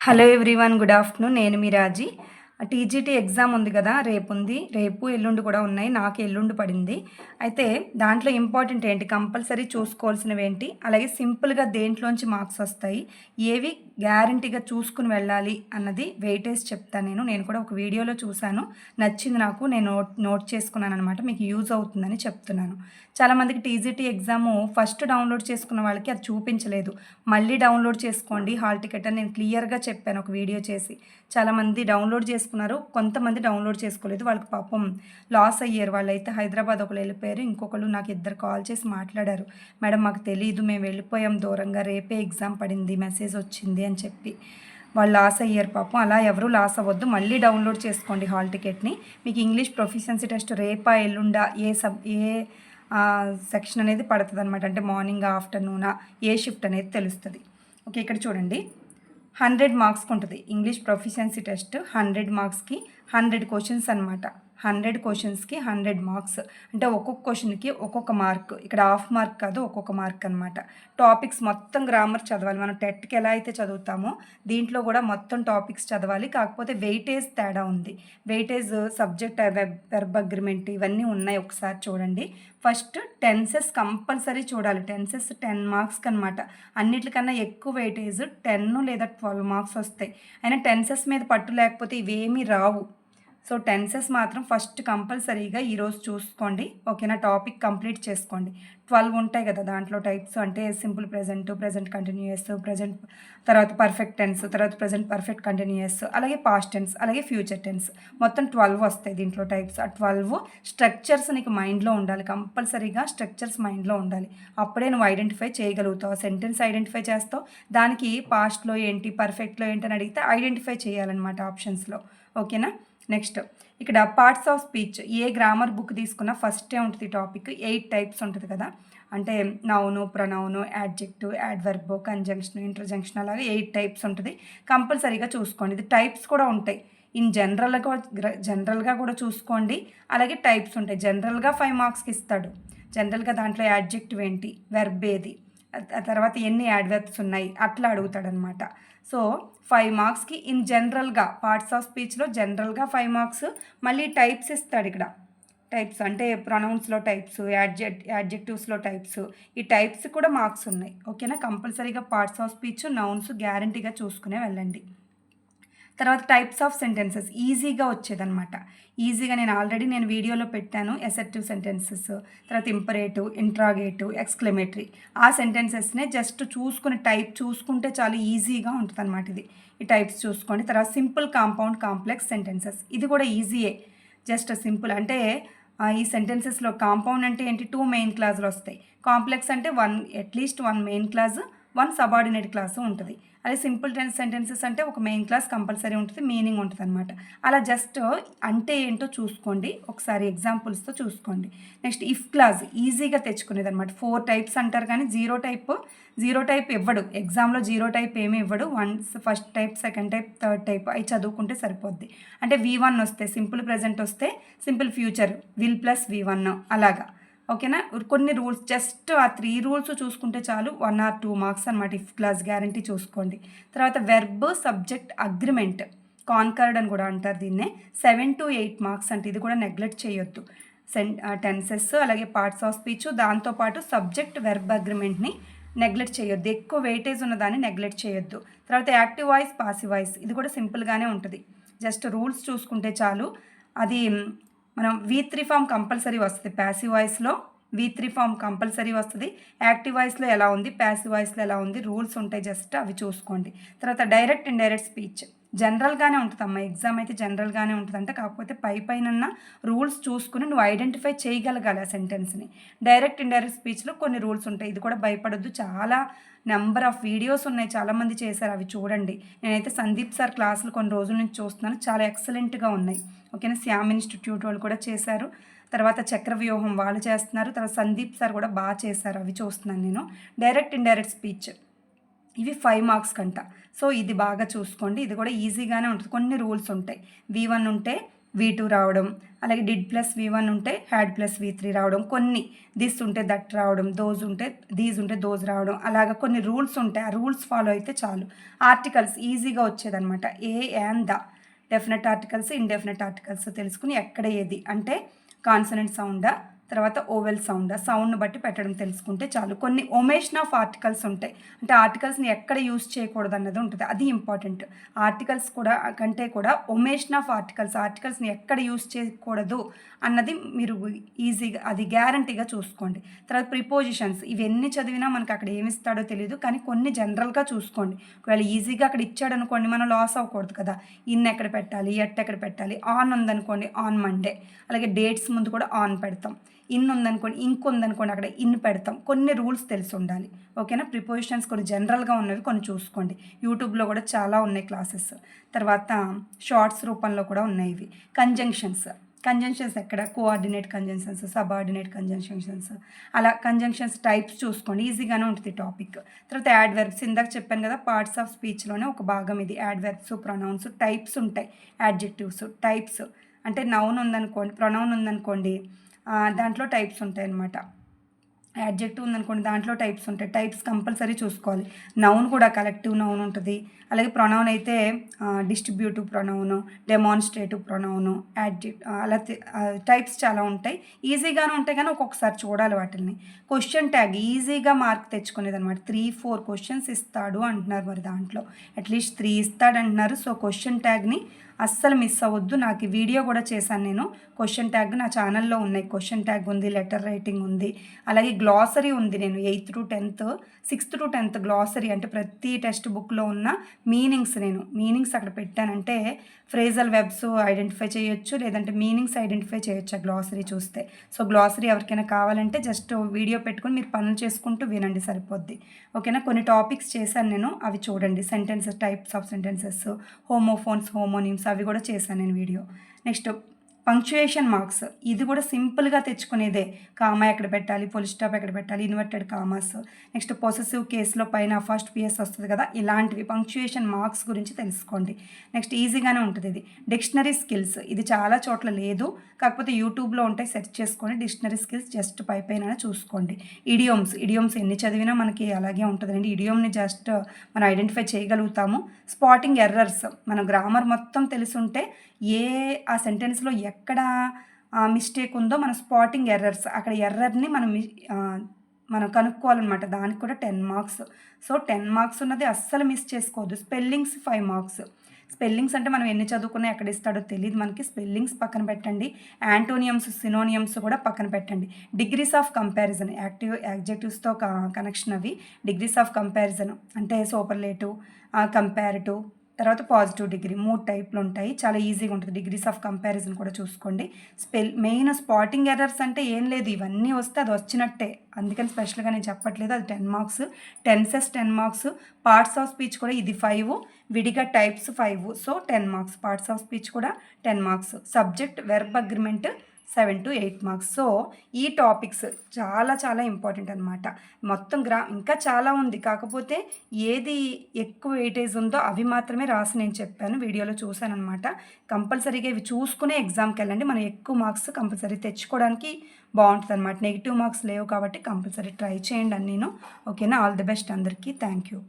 Hello everyone good afternoon నేను మీ రాజీ. TGT exam ఉంది కదా రేపు ఉంది రేపు ఎల్లుండి కూడా ఉన్నాయి. నాకు ఎల్లుండి పడింది. అయితే దాంట్లో ఇంపార్టెంట్ ఏంటి? కంపల్సరీ చూసుకోవాల్సినవి ఏంటి? అలాగే సింపుల్గా దేంట్లోంచి మార్క్స్ వస్తాయి? ఏవి గ్యారంటీగా చూసుకుని వెళ్ళాలి అన్నది వెయిటేజ్ చెప్తాను నేను. నేను కూడా ఒక వీడియోలో చూశాను. నచ్చింది నాకు. నేను నోట్ నోట్ చేసుకున్నాను అనమాట మీకు యూజ్ అవుతుందని చెప్తున్నాను. చాలామందికి టీజీటీ ఎగ్జాము ఫస్ట్ డౌన్లోడ్ చేసుకున్న వాళ్ళకి అది చూపించలేదు. మళ్ళీ డౌన్లోడ్ చేసుకోండి. హాల్ టికెట్ అని నేను క్లియర్గా చెప్పాను ఒక వీడియో చేసి. చాలామంది డౌన్లోడ్ చేసుకున్నారు. కొంతమంది డౌన్లోడ్ చేసుకోలేదు. వాళ్ళకి పాపం లాస్ అయ్యారు. వాళ్ళైతే హైదరాబాద్ ఒకళ్ళు వెళ్ళిపోయారు. ఇంకొకళ్ళు నాకు ఇద్దరు కాల్ చేసి మాట్లాడారు. మేడం మాకు తెలియదు మేము వెళ్ళిపోయాం దూరంగా. రేపే ఎగ్జామ్ పడింది. మెసేజ్ వచ్చింది అని చెప్పి. వాళ్ళు లాస్ అయ్యారు పాపం. అలా ఎవరు లాస్ అవ్వద్దు. మళ్ళీ డౌన్లోడ్ చేసుకోండి హాల్ టికెట్ని. మీకు ఇంగ్లీష్ ప్రొఫిషియన్సీ టెస్ట్ రేపా ఎల్లుండా ఏ సబ్ ఏ సెక్షన్ అనేది పడుతుంది అనమాట అంటే మార్నింగ్ ఆఫ్టర్నూనా ఏ షిఫ్ట్ అనేది తెలుస్తుంది. ఓకే ఇక్కడ చూడండి. హండ్రెడ్ మార్క్స్కి ఉంటుంది ఇంగ్లీష్ ప్రొఫిషియన్సీ టెస్ట్ హండ్రెడ్ మార్క్స్కి హండ్రెడ్ క్వశ్చన్స్ అనమాట హండ్రెడ్ క్వశ్చన్స్కి హండ్రెడ్ మార్క్స్. అంటే ఒక్కొక్క క్వశ్చన్కి ఒక్కొక్క మార్క్. ఇక్కడ హాఫ్ మార్క్ కాదు ఒక్కొక్క మార్క్ అనమాట టాపిక్స్ మొత్తం గ్రామర్ చదవాలి. మనం టెట్కి ఎలా అయితే చదువుతామో దీంట్లో కూడా మొత్తం టాపిక్స్ చదవాలి. కాకపోతే వెయిటేజ్ తేడా ఉంది. వెయిటేజ్ సబ్జెక్ట్ వెర్బ్ అగ్రిమెంట్ ఇవన్నీ ఉన్నాయి ఒకసారి చూడండి. ఫస్ట్ టెన్సెస్ కంపల్సరీ చూడాలి. టెన్సెస్ టెన్ మార్క్స్కి అనమాట అన్నిటికన్నా ఎక్కువ వెయిటేజ్ టెన్ లేదా ట్వెల్వ్ మార్క్స్ వస్తాయి. అయినా టెన్సెస్ మీద పట్టు లేకపోతే ఇవేమీ రావు. సో టెన్సెస్ మాత్రం ఫస్ట్ కంపల్సరీగా ఈరోజు చూసుకోండి. ఓకేనా? టాపిక్ కంప్లీట్ చేసుకోండి. ట్వెల్వ్ ఉంటాయి కదా దాంట్లో టైప్స్. అంటే simple present present continuous present తర్వాత పర్ఫెక్ట్ టెన్స్ తర్వాత ప్రజెంట్ పర్ఫెక్ట్ కంటిన్యూయస్ అలాగే పాస్ట్ టెన్స్ అలాగే ఫ్యూచర్ టెన్స్. మొత్తం ట్వెల్వ్ వస్తాయి దీంట్లో టైప్స్. ఆ ట్వెల్వ్ స్ట్రక్చర్స్ నీకు మైండ్లో ఉండాలి. కంపల్సరీగా స్ట్రక్చర్స్ మైండ్లో ఉండాలి. అప్పుడే నువ్వు ఐడెంటిఫై చేయగలుగుతావు. సెంటెన్స్ ఐడెంటిఫై చేస్తావు. దానికి పాస్ట్లో ఏంటి పర్ఫెక్ట్లో ఏంటి అని అడిగితే ఐడెంటిఫై చేయాలన్నమాట ఆప్షన్స్లో. ఓకేనా? నెక్స్ట్ ఇక్కడ పార్ట్స్ ఆఫ్ స్పీచ్ ఏ గ్రామర్ బుక్ తీసుకున్నా ఫస్టే ఉంటుంది టాపిక్ ఎయిట్ టైప్స్ ఉంటుంది కదా. అంటే noun pronoun adjective adverb conjunction interjection అలాగే ఎయిట్ టైప్స్ ఉంటుంది. కంపల్సరీగా చూసుకోండి. ఇది టైప్స్ కూడా ఉంటాయి. ఇన్ జనరల్గా జనరల్గా కూడా చూసుకోండి. అలాగే టైప్స్ ఉంటాయి. జనరల్గా ఫైవ్ మార్క్స్కి ఇస్తాడు. జనరల్గా దాంట్లో యాడ్జెక్టివ్ ఏంటి? వెర్బ్ ఏది? తర్వాత ఎన్ని యాడ్వర్బ్స్ ఉన్నాయి అట్లా అడుగుతాడనమాట. సో ఫైవ్ మార్క్స్కి ఇన్ జనరల్గా పార్ట్స్ ఆఫ్ స్పీచ్లో జనరల్గా ఫైవ్ మార్క్స్ మళ్ళీ టైప్స్ ఇస్తాడు ఇక్కడ. టైప్స్ అంటే ప్రొనౌన్స్లో టైప్స్ యాడ్జెక్ట్ యాడ్జెక్టివ్స్లో టైప్స్ ఈ టైప్స్ కూడా మార్క్స్ ఉన్నాయి. ఓకేనా కంపల్సరీగా పార్ట్స్ ఆఫ్ స్పీచ్ నౌన్స్ గ్యారంటీగా చూసుకునే వెళ్ళండి. తర్వాత టైప్స్ ఆఫ్ సెంటెన్సెస్ ఈజీగా వచ్చేదనమాట ఈజీగా నేను ఆల్రెడీ నేను వీడియోలో పెట్టాను ఎసెప్టివ్ సెంటెన్సెస్ తర్వాత ఇంపరేటివ్ ఇంట్రాగేటివ్ ఎక్స్క్లమేటరీ ఆ సెంటెన్సెస్నే జస్ట్ చూసుకుని టైప్ చూసుకుంటే చాలా ఈజీగా ఉంటుంది అనమాట ఇది. ఈ టైప్స్ చూసుకోండి తర్వాత సింపుల్ కాంపౌండ్ కాంప్లెక్స్ సెంటెన్సెస్ ఇది కూడా ఈజీయే జస్ట్ సింపుల్ అంటే ఈ సెంటెన్సెస్లో కాంపౌండ్ అంటే ఏంటి? టూ మెయిన్ క్లాజులు వస్తాయి. కాంప్లెక్స్ అంటే one at least one main clause one subordinate clause ఉంటుంది. అదే సింపుల్ టెన్స్ సెంటెన్సెస్ అంటే ఒక మెయిన్ క్లాస్ కంపల్సరీ ఉంటుంది మీనింగ్ ఉంటుంది అనమాట అలా జస్ట్ అంటే ఏంటో చూసుకోండి ఒకసారి ఎగ్జాంపుల్స్తో చూసుకోండి. నెక్స్ట్ ఇఫ్ క్లాస్ ఈజీగా తెచ్చుకునేది అనమాట ఫోర్ టైప్స్ అంటారు కానీ జీరో టైప్ జీరో టైప్ ఇవ్వడు. ఎగ్జామ్లో జీరో టైప్ ఏమి ఇవ్వడు. One first type second type third type అవి చదువుకుంటే సరిపోద్ది. అంటే వి వన్ వస్తే సింపుల్ ప్రజెంట్ వస్తే simple future will plus V one అలాగా. ఓకేనా? కొన్ని రూల్స్ జస్ట్ ఆ త్రీ రూల్స్ చూసుకుంటే చాలు వన్ ఆర్ టూ మార్క్స్ అనమాట ఇఫ్ క్లాస్ గ్యారంటీ చూసుకోండి. తర్వాత వెర్బ్ సబ్జెక్ట్ అగ్రిమెంట్ కాన్కర్డ్ అని కూడా అంటారు దీన్నే. సెవెన్ టు ఎయిట్ మార్క్స్ అంటే ఇది కూడా నెగ్లెక్ట్ చేయొద్దు. సెన్ టెన్సెస్ అలాగే పార్ట్స్ ఆఫ్ స్పీచ్ దాంతోపాటు సబ్జెక్ట్ వెర్బ్ అగ్రిమెంట్ని నెగ్లెక్ట్ చేయొద్దు. ఎక్కువ వెయిటేజ్ ఉన్నదాన్ని నెగ్లెక్ట్ చేయొద్దు. తర్వాత యాక్టివ్ వాయిస్ పాసివ్ వాయిస్ ఇది కూడా సింపుల్గానే ఉంటుంది. జస్ట్ రూల్స్ చూసుకుంటే చాలు. అది మనం వి త్రీ ఫామ్ కంపల్సరీ వస్తుంది. ప్యాసివ్ వాయిస్లో వి త్రీ ఫామ్ కంపల్సరీ వస్తుంది. యాక్టివ్ వాయిస్లో ఎలా ఉంది? ప్యాసివ్ వాయిస్లో ఎలా ఉంది? రూల్స్ ఉంటాయి. జస్ట్ అవి చూసుకోండి. తర్వాత డైరెక్ట్ ఇండైరెక్ట్ డైరెక్ట్ స్పీచ్ జనరల్గానే ఉంటుంది అమ్మ ఎగ్జామ్ అయితే జనరల్గానే ఉంటుంది అంటే కాకపోతే పై పైన రూల్స్ చూసుకుని నువ్వు ఐడెంటిఫై చేయగలగాలి ఆ సెంటెన్స్ని. డైరెక్ట్ ఇండైరెక్ట్ స్పీచ్లో కొన్ని రూల్స్ ఉంటాయి. ఇది కూడా భయపడొద్దు. చాలా నెంబర్ ఆఫ్ వీడియోస్ ఉన్నాయి. చాలామంది చేశారు. అవి చూడండి. నేనైతే సందీప్ సార్ క్లాసులు కొన్ని రోజుల నుంచి చూస్తున్నాను. చాలా ఎక్సలెంట్గా ఉన్నాయి. ఓకేనా? శ్యామ్ ఇన్స్టిట్యూట్ వాళ్ళు కూడా చేశారు. తర్వాత చక్రవ్యూహం వాళ్ళు చేస్తున్నారు. తర్వాత సందీప్ సార్ కూడా బాగా చేశారు. అవి చూస్తున్నాను నేను. Direct indirect speech. ఇవి ఫైవ్ మార్క్స్ కంట. సో ఇది బాగా చూసుకోండి. ఇది కూడా ఈజీగానే ఉంటుంది. కొన్ని రూల్స్ ఉంటాయి. వి వన్ ఉంటే వి టూ రావడం అలాగే డిడ్ ప్లస్ వి వన్ ఉంటే హ్యాడ్ ప్లస్ వి త్రీ రావడం కొన్ని దిస్ ఉంటే దట్ రావడం దోజ్ ఉంటే దీస్ ఉంటే దోజ్ రావడం అలాగ కొన్ని రూల్స్ ఉంటాయి. ఆ రూల్స్ ఫాలో అయితే చాలు. ఆర్టికల్స్ ఈజీగా వచ్చేదన్నమాట. A and the definite articles indefinite articles తెలుసుకుని ఎక్కడ ఏది అంటే కాన్సనెంట్ సౌండా తర్వాత ఓవెల్ సౌండ్ ఆ సౌండ్ని బట్టి పెట్టడం తెలుసుకుంటే చాలు. కొన్ని ఒమేషన్ ఆఫ్ ఆర్టికల్స్ ఉంటాయి. అంటే ఆర్టికల్స్ని ఎక్కడ యూస్ చేయకూడదు అన్నది ఉంటుంది. అది ఇంపార్టెంట్. ఆర్టికల్స్ కూడా కంటే కూడా ఒమేషన్ ఆఫ్ ఆర్టికల్స్ ఆర్టికల్స్ని ఎక్కడ యూస్ చేయకూడదు అన్నది మీరు ఈజీగా అది గ్యారంటీగా చూసుకోండి. తర్వాత ప్రిపోజిషన్స్. ఇవన్నీ చదివినా మనకు అక్కడ ఏమిస్తాడో తెలియదు కానీ కొన్ని జనరల్గా చూసుకోండి. ఒకవేళ ఈజీగా అక్కడ ఇచ్చాడు అనుకోండి మనం లాస్ అవ్వకూడదు కదా. ఇన్ ఎక్కడ పెట్టాలి ఎట్ ఎక్కడ పెట్టాలి ఆన్ ఉందనుకోండి ఆన్ మండే. అలాగే డేట్స్ ముందు కూడా ఆన్ పెడతాం. ఇన్ ఉందనుకోండి ఇంక్ ఉందనుకోండి అక్కడ ఇన్ పెడతాం. కొన్ని రూల్స్ తెలిసి ఉండాలి ఓకేనా? ప్రిపోజిషన్స్ కొన్ని జనరల్గా ఉన్నవి కొన్ని చూసుకోండి. యూట్యూబ్లో కూడా చాలా ఉన్నాయి క్లాసెస్. తర్వాత షార్ట్స్ రూపంలో కూడా ఉన్నాయి ఇవి. కంజంక్షన్స్. కంజంక్షన్స్ ఎక్కడ? Coordinate conjunctions subordinate conjunctions. అలా కంజంక్షన్స్ టైప్స్ చూసుకోండి. ఈజీగానే ఉంటుంది టాపిక్. తర్వాత యాడ్ వెర్బ్స్ ఇందాక చెప్పాను కదా పార్ట్స్ ఆఫ్ స్పీచ్లోనే ఒక భాగం ఇది. యాడ్ వెర్బ్స్ ప్రొనౌన్స్ టైప్స్ ఉంటాయి. Adjectives types. అంటే నౌన్ ఉందనుకోండి ప్రొనౌన్ ఉందనుకోండి దాంట్లో టైప్స్ ఉంటాయి అన్నమాట యాడ్జెక్టివ్ ఉందనుకోండి దాంట్లో టైప్స్ ఉంటాయి. టైప్స్ కంపల్సరీ చూసుకోవాలి. నౌన్ కూడా కలెక్టివ్ నౌన్ ఉంటుంది. అలాగే ప్రొనౌన్ అయితే డిస్ట్రిబ్యూటివ్ ప్రొనౌను డెమాన్స్ట్రేటివ్ ప్రొనౌను యాడ్జెక్ట్ అలా టైప్స్ చాలా ఉంటాయి. ఈజీగానే ఉంటాయి కానీ ఒక్కొక్కసారి చూడాలి వాటిని క్వశ్చన్ ట్యాగ్ ఈజీగా మార్క్ తెచ్చుకునేది అనమాట త్రీ ఫోర్ క్వశ్చన్స్ ఇస్తాడు అంటున్నారు మరి దాంట్లో. అట్లీస్ట్ త్రీ ఇస్తాడు అంటున్నారు సో క్వశ్చన్ ట్యాగ్ని అస్సలు మిస్ అవ్వద్దు. నాకు వీడియో కూడా చేశాను నేను. క్వశ్చన్ ట్యాగ్ నా ఛానల్లో ఉన్నాయి. క్వశ్చన్ ట్యాగ్ ఉంది లెటర్ రైటింగ్ ఉంది. అలాగే గ్లాసరీ ఉంది నేను. Eighth to tenth sixth to tenth glossary అంటే ప్రతి టెక్స్ట్ బుక్లో ఉన్న మీనింగ్స్ నేను. మీనింగ్స్ అక్కడ పెట్టానంటే ఫ్రేజల్ వెబ్స్ ఐడెంటిఫై చేయొచ్చు లేదంటే మీనింగ్స్ ఐడెంటిఫై చేయొచ్చు ఆ గ్లాసరీ చూస్తే. సో గ్లాసరీ ఎవరికైనా కావాలంటే జస్ట్ వీడియో పెట్టుకొని మీరు పనులు చేసుకుంటూ వినండి సరిపోద్ది. ఓకేనా? కొన్ని టాపిక్స్ చేశాను నేను అవి చూడండి. Sentences types of sentences homophones homonyms అవి కూడా చేశాను నేను వీడియో. Next punctuation marks. ఇది కూడా సింపుల్గా తెచ్చుకునేదే. కామా ఎక్కడ పెట్టాలి? ఫుల్ స్టాప్ ఎక్కడ పెట్టాలి? Inverted commas. నెక్స్ట్ పొసెసివ్ కేసులో పైన ఫస్ట్ పిఎస్ వస్తుంది కదా ఇలాంటివి పంక్చుయేషన్ మార్క్స్ గురించి తెలుసుకోండి. నెక్స్ట్ ఈజీగానే ఉంటుంది ఇది. Dictionary skills. ఇది చాలా చోట్ల లేదు. కాకపోతే యూట్యూబ్లో ఉంటాయి సెర్చ్ చేసుకొని డిక్షనరీ స్కిల్స్ జస్ట్ పై పైన చూసుకోండి. ఇడియోమ్స్. ఇడియోమ్స్ ఎన్ని చదివినా మనకి అలాగే ఉంటుందండి. ఇడియోమ్ని జస్ట్ మనం ఐడెంటిఫై చేయగలుగుతాము. Spotting errors. మన గ్రామర్ మొత్తం తెలుసుంటే ఏ ఆ సెంటెన్స్లో ఎక్కడ ఎక్కడ మిస్టేక్ ఉందో మన స్పాటింగ్ ఎర్రర్స్ అక్కడ ఎర్రర్ని మనం మనం కనుక్కోవాలన్నమాట. దానికి కూడా ten marks so ten marks ఉన్నది అస్సలు మిస్ చేసుకోవద్దు. స్పెల్లింగ్స్ ఫైవ్ మార్క్స్ స్పెల్లింగ్స్ అంటే మనం ఎన్ని చదువుకున్నా ఎక్కడ ఇస్తాడో తెలియదు మనకి. స్పెల్లింగ్స్ పక్కన పెట్టండి. యాంటోనియమ్స్ సినోనియమ్స్ కూడా పక్కన పెట్టండి. డిగ్రీస్ ఆఫ్ కంపారిజన్ యాక్టివ్ యాక్జెక్టివ్స్తో కనెక్షన్ అవి. డిగ్రీస్ ఆఫ్ కంపారిజన్ అంటే సూపర్లేటివ్ కంపారిటివ్ తర్వాత పాజిటివ్ డిగ్రీ మూడు టైప్లు ఉంటాయి. చాలా ఈజీగా ఉంటుంది. డిగ్రీస్ ఆఫ్ కంపారిజన్ కూడా చూసుకోండి. స్పెల్ మెయిన్ స్పాటింగ్ ఎర్రర్స్ అంటే ఏం లేదు. ఇవన్నీ వస్తే అది వచ్చినట్టే. అందుకని స్పెషల్గా నేను చెప్పట్లేదు. అది ten marks. Tenses ten marks. Parts of speech కూడా ఇది ఫైవ్. విడిగా types five. So ten marks. Parts of speech కూడా ten marks. Subject verb agreement seven to eight marks. So ఈ టాపిక్స్ చాలా చాలా ఇంపార్టెంట్ అనమాట మొత్తం గ్రా ఇంకా చాలా ఉంది. కాకపోతే ఏది ఎక్కువ వెయిటేజ్ ఉందో అవి మాత్రమే రాసి నేను చెప్పాను. వీడియోలో చూశాను అనమాట కంపల్సరీగా ఇవి చూసుకునే ఎగ్జామ్కి వెళ్ళండి. మనం ఎక్కువ మార్క్స్ కంపల్సరీ తెచ్చుకోవడానికి బాగుంటుంది అనమాట నెగిటివ్ మార్క్స్ లేవు కాబట్టి కంపల్సరీ ట్రై చేయండి అని నేను ఓకేనా? ఆల్ ది బెస్ట్ అందరికీ. Thank you.